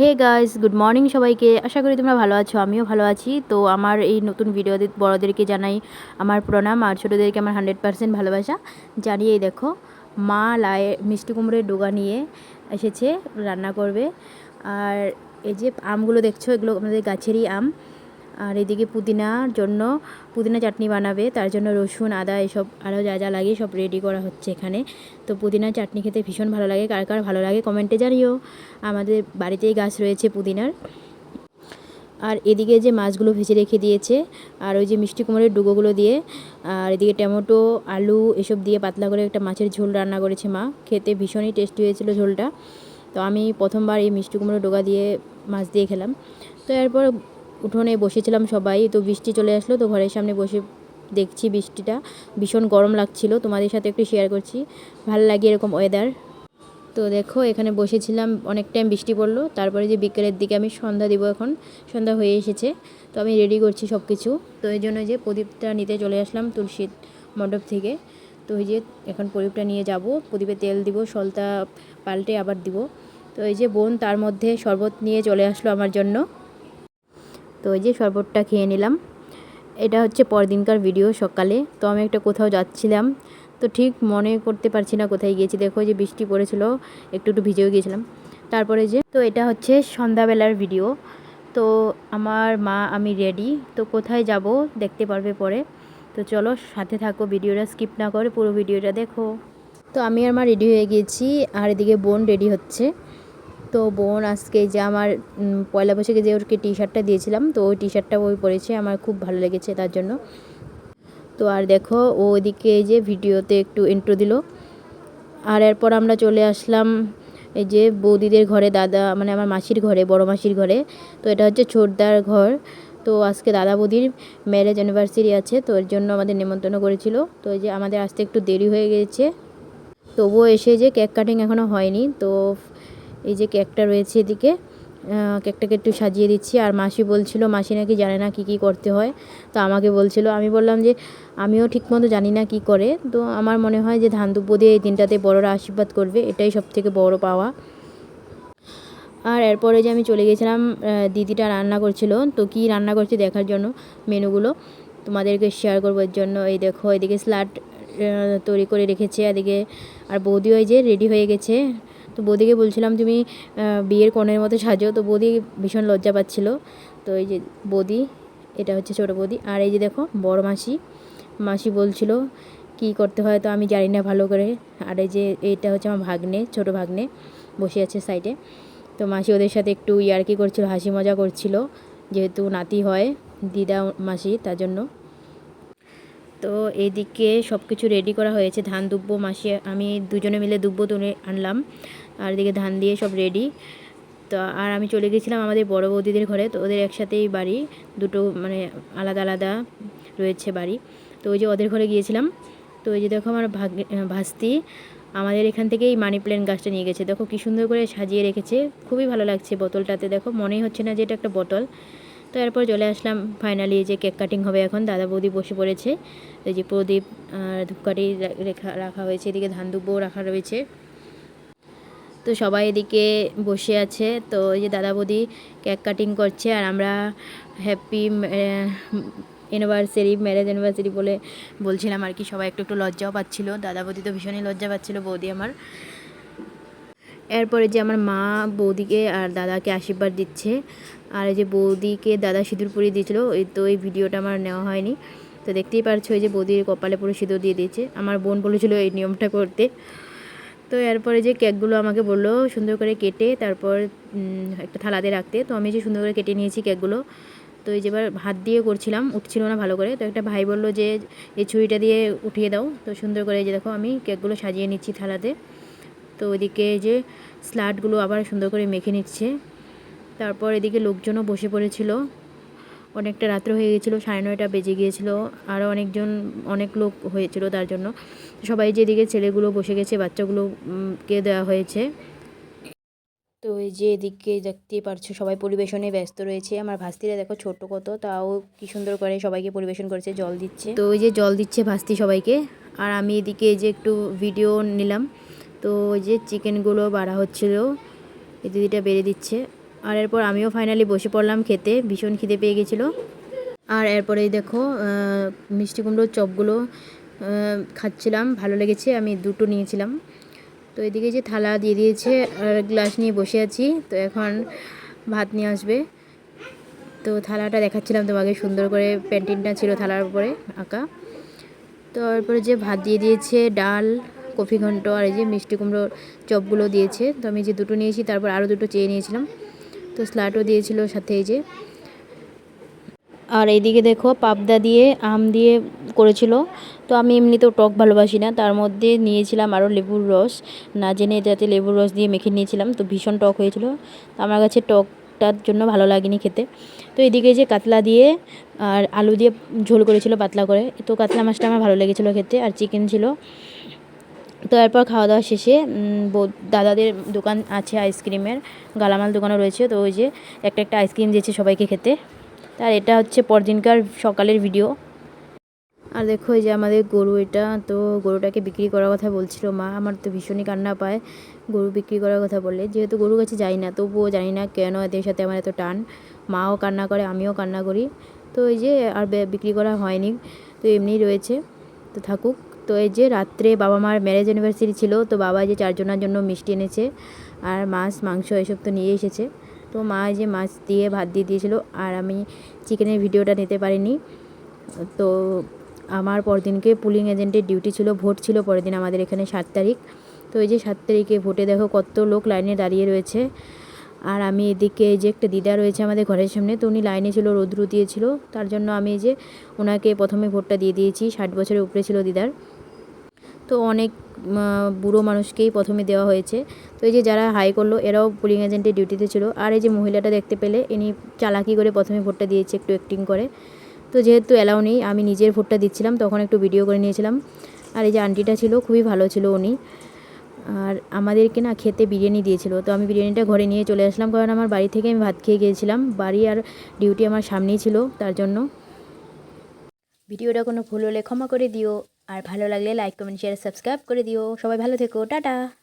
Hey guys, good morning সবাইকে। আশা করি তোমরা ভালো আছো, আমিও ভালো আছি। তো আমার এই নতুন ভিডিও বড়োদেরকে জানাই আমার প্রণাম আর ছোটোদেরকে আমার হান্ড্রেড পারসেন্ট ভালোবাসা। জানিয়েই দেখো, মা লায়ে মিষ্টি কুমড়ের ডোগা নিয়ে এসেছে, রান্না করবে। আর এই যে আমগুলো দেখছ, এগুলো আমাদের গাছেরই আম। আর এদিকে পুদিনার জন্য পুদিনা চাটনি বানাবে, তার জন্য রসুন, আদা এসব আরও যা যা লাগে সব রেডি করা হচ্ছে এখানে। তো পুদিনা চাটনি খেতে ভীষণ ভালো লাগে, কার কার ভালো লাগে কমেন্টে জানিও। আমাদের বাড়িতেই গাছ রয়েছে পুদিনার। আর এদিকে যে মাছগুলো ভেজে রেখে দিয়েছে, আর ওই যে মিষ্টি কুমড়ের ডুগোগুলো দিয়ে, আর এদিকে টমেটো, আলু এসব দিয়ে পাতলা করে একটা মাছের ঝোল রান্না করেছে মা। খেতে ভীষণই টেস্টি হয়েছিল ঝোলটা। তো আমি প্রথমবার এই মিষ্টি কুমড়ো ডোগা দিয়ে মাছ দিয়ে খেলাম। তো এরপর উঠোনে বসেছিলাম সবাই, তো বৃষ্টি চলে আসলো, তো ঘরের সামনে বসে দেখছি বৃষ্টিটা। ভীষণ গরম লাগছিল, তোমাদের সাথে একটু শেয়ার করছি। ভালো লাগে এরকম ওয়েদার তো দেখো, এখানে বসেছিলাম, অনেক টাইম বৃষ্টি পড়ল, তারপরে যে বিকেলের দিকে আমি সন্ধ্যা দিব এখন, সন্ধ্যা হয়ে এসেছে, তো আমি রেডি করছি সব কিছু তো এই জন্য যে প্রদীপটা নিতে চলে আসলাম তুলসী মণ্ডপ থেকে, তো এই যে এখন প্রদীপটা নিয়ে যাব, প্রদীপে তেল দিব, সলতা পাল্টে আবার দিব। তো এই যে বোন তার মধ্যে শরবত নিয়ে চলে আসলো আমার জন্য। তো এই যে শরবতটা খেয়ে নিলাম। এটা হচ্ছে পরদিনকার ভিডিও সকালে। তো আমি একটা কোথাও যাচ্ছিলাম, তো ঠিক মনে করতে পারছি না কোথায় গিয়েছি। দেখো যে বৃষ্টি পড়েছিল, একটু একটু ভিজেও গিয়েছিলাম। তারপরে যে, তো এটা হচ্ছে সন্ধ্যাবেলার ভিডিও তো আমার মা, আমি রেডি তো কোথায় যাব দেখতে পারবে পরে। তো চলো সাথে থাকো ভিডিওটা স্কিপ না করে পুরো ভিডিওটা দেখো। তো আমি আর মা রেডি হয়ে গিয়েছি, আর এদিকে বোন রেডি হচ্ছে। তো বোন আজকে যে আমার পয়লা বৈশাখে যে ওরকে টি শার্টটা দিয়েছিলাম, তো ওই টি শার্টটা ওই পরেছে, আমার খুব ভালো লেগেছে তার জন্য। তো আর দেখো, ও ওইদিকে যে ভিডিওতে একটু এন্ট্রো দিল। আর এরপর আমরা চলে আসলাম এই যে বৌদিদের ঘরে, দাদা মানে আমার মাসির ঘরে, বড় মাসির ঘরে। তো এটা হচ্ছে ছোটদার ঘর। তো আজকে দাদা বৌদির ম্যারেজ অ্যানিভার্সারি আছে, তো এর জন্য আমাদের নিমন্ত্রণ করেছিল। তো এই যে আমাদের আসতে একটু দেরি হয়ে গেছে। তবুও এসে যে কেক কাটিং এখনও হয়নি, তো এই যে কেকটা রয়েছে এদিকে কেকটাকে একটু সাজিয়ে দিচ্ছি। আর মাসি বলছিল, মাসি নাকি জানে না কি কি করতে হয়। তো আমাকে বলছিল, আমি বললাম যে, আমিও ঠিকমতো জানি না কি করে। তো আমার মনে হয় যে, ধান দুব্বো দিয়ে এই দিনটাতে বড়রা আশীর্বাদ করবে, এটাই সব থেকে বড় পাওয়া। আর এরপরে যে আমি চলে গেছিলাম দিদিটা রান্না করছিল। তো কি রান্না করছে দেখার জন্য মেনুগুলো তোমাদেরকে শেয়ার করব এর জন্য। এই দেখো, এদিকে স্লাড তৈরি করে রেখেছে। এদিকে আর বৌদিও এই যে রেডি হয়ে গেছে। তো বৌদিকে বলছিলাম, তুমি বিয়ের কনের মতো সাজো। তো বৌদি ভীষণ লজ্জা পাচ্ছিল। তো এই যে বৌদি, এটা হচ্ছে ছোটো বৌদি। আর এই যে দেখো, বড় মাসি। মাসি বলছিল, কি করতে হয় তো আমি জানি না ভালো করে। আর এই যে এটা হচ্ছে আমার ভাগ্নে, ছোট ভাগ্নে বসে আছে সাইডে। তো মাসি ওদের সাথে একটু ইয়ার্কি করছিল, হাসি মজা করছিল, যেহেতু নাতি হয়, দিদা মাসি, তার জন্য। তো এইদিকে সব কিছু রেডি করা হয়েছে, ধান দুব্বো মাসি, আমি দুজনে মিলে দুব্বো তুলে আনলাম। আর এদিকে ধান দিয়ে সব রেডি তো আর আমি চলে গেছিলাম আমাদের বড় বৌদিদের ঘরে, তো ওদের একসাথেই বাড়ি। দুটো মানে আলাদা আলাদা রয়েছে বাড়ি। তো ওই যে ওদের ঘরে গিয়েছিলাম। তো ওই যে দেখো আমার ভাগ, ভাস্তি আমাদের এখান থেকেই মানি প্ল্যান্ট গাছটা নিয়ে গেছে। দেখো কী সুন্দর করে সাজিয়ে রেখেছে। খুবই ভালো লাগছে বোতলটাতে। দেখো মনেই হচ্ছে না যে এটা একটা বোতল। তো এরপর চলে আসলাম ফাইনালি যে কেক কাটিং হবে এখন। দাদা বৌদি বসে পড়েছে। এই যে প্রদীপ আর ধূপকাঠি রেখা, রাখা হয়েছে। এদিকে ধান দুব্বও রাখা রয়েছে। তো সবাই এদিকে বসে আছে। তো এই যে দাদা বৌদি কেক কাটিং করছে আর আমরা হ্যাপি অ্যানিভার্সারি ম্যারেজ অ্যানিভার্সারি বলে বলছিলাম আর কি। সবাই একটু একটু লজ্জাও পাচ্ছিলো। দাদা বৌদি তো ভীষণই লজ্জা পাচ্ছিলো, বৌদি আমার। এরপরে যে আমার মা বৌদিকে আর দাদাকে আশীর্বাদ দিচ্ছে। আর এই যে বৌদিকে দাদা সিঁদুর পরিয়ে দিয়েছিলো ওই তো এই ভিডিওটা আমার নেওয়া হয়নি। তো দেখতেই পারছ ওই যে বৌদির কপালে পুরো সিঁদুর দিয়ে দিয়েছে। আমার বোন বলেছিল এই নিয়মটা করতে। তো এরপরে যে কেকগুলো আমাকে বলল সুন্দর করে কেটে তারপর একটা থালাতে রাখতে, তো আমি যে সুন্দর করে কেটে নিয়েছি কেকগুলো, তো এই যেবার হাত দিয়ে করছিলাম, উঠছিল না ভালো করে, তো একটা ভাই বলল যে, এই ছুরিটা দিয়ে উঠিয়ে দাও। তো সুন্দর করে যে দেখো আমি কেকগুলো সাজিয়ে নিচ্ছি থালাতে, তো ওইদিকে যে স্লাটগুলো আবার সুন্দর করে মেখে নিচ্ছে, তারপর এদিকে লোকজনও বসে পড়েছিল অনেকটা রাত্র হয়ে গেছিল, সাড়ে নয়টা বেজে গিয়েছিল আরও অনেকজন, অনেক লোক হয়েছিল তার জন্য। সবাই যেদিকে ছেলেগুলো বসে গেছে, বাচ্চাগুলোকে দেওয়া হয়েছে। তো এই যে এদিকে দেখতে পারছ, সবাই পরিবেশনে ব্যস্ত রয়েছে। আমার ভাস্তিরা দেখো ছোট কত, তাও কি সুন্দর করে সবাইকে পরিবেশন করেছে, জল দিচ্ছে। তো ওই যে জল দিচ্ছে ভাস্তি সবাইকে, আর আমি এদিকে এই যে একটু ভিডিও নিলাম। তো ওই যে চিকেনগুলো বাড়া হচ্ছিল, এই দিদিটা বেড়ে দিচ্ছে। আর এরপর আমিও ফাইনালি বসে পড়লাম খেতে, ভীষণ খিদে পেয়ে গেছিল। আর এরপরে দেখো মিষ্টি কুমড়োর চপগুলো খাচ্ছিলাম, ভালো লেগেছে, আমি দুটো নিয়েছিলাম। তো এদিকে যে থালা দিয়ে দিয়েছে, আর গ্লাস নিয়ে বসে আছি, তো এখন ভাত নিয়ে আসবে। তো থালাটা দেখাচ্ছিলাম তোমাকে, সুন্দর করে পেন্টিংটা ছিল থালার উপরে আঁকা। তো এরপরে যে ভাত দিয়ে দিয়েছে, ডাল, কফি ঘন্ট, আর এই যে মিষ্টি কুমড়োর চপগুলো দিয়েছে, তো আমি যে দুটো নিয়েছি, তারপর আরও দুটো চেয়ে নিয়েছিলাম। তো স্লাটও দিয়েছিল সাথে এই যে। আর এইদিকে দেখো, পাবদা দিয়ে, আম দিয়ে করেছিল। তো আমি এমনিতেও টক ভালোবাসি না, তার মধ্যে নিয়েছিলাম আরও লেবুর রস। না জেনে যাতে লেবুর রস দিয়ে মেখে নিয়েছিলাম, তো ভীষণ টক হয়েছিল। তো আমার কাছে টকটার জন্য ভালো লাগেনি খেতে। তো এদিকে যে কাতলা দিয়ে আর আলু দিয়ে ঝোল করেছিল পাতলা করে। তো কাতলা মাছটা আমার ভালো লেগেছিলো খেতে, আর চিকেন ছিল। তো এরপর খাওয়া দাওয়া শেষে দাদাদের দোকান আছে আইসক্রিমের, গালামাল দোকানও রয়েছে। তো ওই যে একটা একটা আইসক্রিম দিয়েছে সবাইকে খেতে। আর এটা হচ্ছে পরদিনকার সকালের ভিডিও। আর দেখো এই যে আমাদের গরু এটা, তো গরুটাকে বিক্রি করার কথা বলছিল মা। আমার তো ভীষণই কান্না পায় গরু বিক্রি করার কথা বলে যেহেতু গরু কাছে যাই না, তবুও জানি না কেন এদের সাথে আমার এত টান। মাও কান্না করে, আমিও কান্না করি। তো এই যে আর বিক্রি করা হয়নি। তো এমনিই রয়েছে। তো থাকুক। তো এই যে রাত্রে বাবা মার ম্যারেজ অ্যানিভার্সারি ছিল, তো বাবা যে চারজনের জন্য মিষ্টি এনেছে আর মাছ, মাংস এসব তো নিয়ে এসেছে। তো মা যে মাছ দিয়ে ভাত দিয়ে দিয়েছিল আর আমি চিকেনের ভিডিওটা নিতে পারিনি। তো আমার পরদিনকে পুলিং এজেন্টের ডিউটি ছিল ভোট ছিল পরের দিন আমাদের এখানে সাত তারিখ। তো এই যে সাত তারিখে ভোটে দেখো কত লোক লাইনে দাঁড়িয়ে রয়েছে। আর আমি এদিকে যে একটা দিদা রয়েছে আমাদের ঘরের সামনে, তো উনি লাইনে ছিল রৌদ্র দিয়েছিল তার জন্য আমি যে ওনাকে প্রথমে ভোটটা দিয়ে দিয়েছি, ষাট বছরের উপরে ছিল দিদার। তো অনেক বুড়ো মানুষকেই প্রথমে দেওয়া হয়েছে। তো এই যে যারা হাই করল, এরাও পুলিং এজেন্টের ডিউটিতে ছিল। আর এই যে মহিলাটা দেখতে পেলে, ইনি চালাকি করে প্রথমে ভোটটা দিয়েছে একটু অ্যাক্টিং করে। তো যেহেতু অ্যালাউ নেই, আমি নিজের ভোটটা দিচ্ছিলাম, তখন একটু ভিডিও করে নিয়েছিলাম। আর এই যে আন্টিটা ছিল, খুবই ভালো ছিল উনি। আর আমাদেরকে না খেতে বিরিয়ানি দিয়েছিল। তো আমি বিরিয়ানিটা ঘরে নিয়ে চলে আসলাম, কারণ আমার বাড়ি থেকে আমি ভাত খেয়ে গিয়েছিলাম। বাড়ি আর ডিউটি আমার সামনেই ছিল, তার জন্য। ভিডিওটা কোনো ভুল হলে ক্ষমা করে দিও। আর ভালো লাগলে লাইক কমেন্ট শেয়ার সাবস্ক্রাইব করে দিও। সবাই ভালো থেকো টাটা।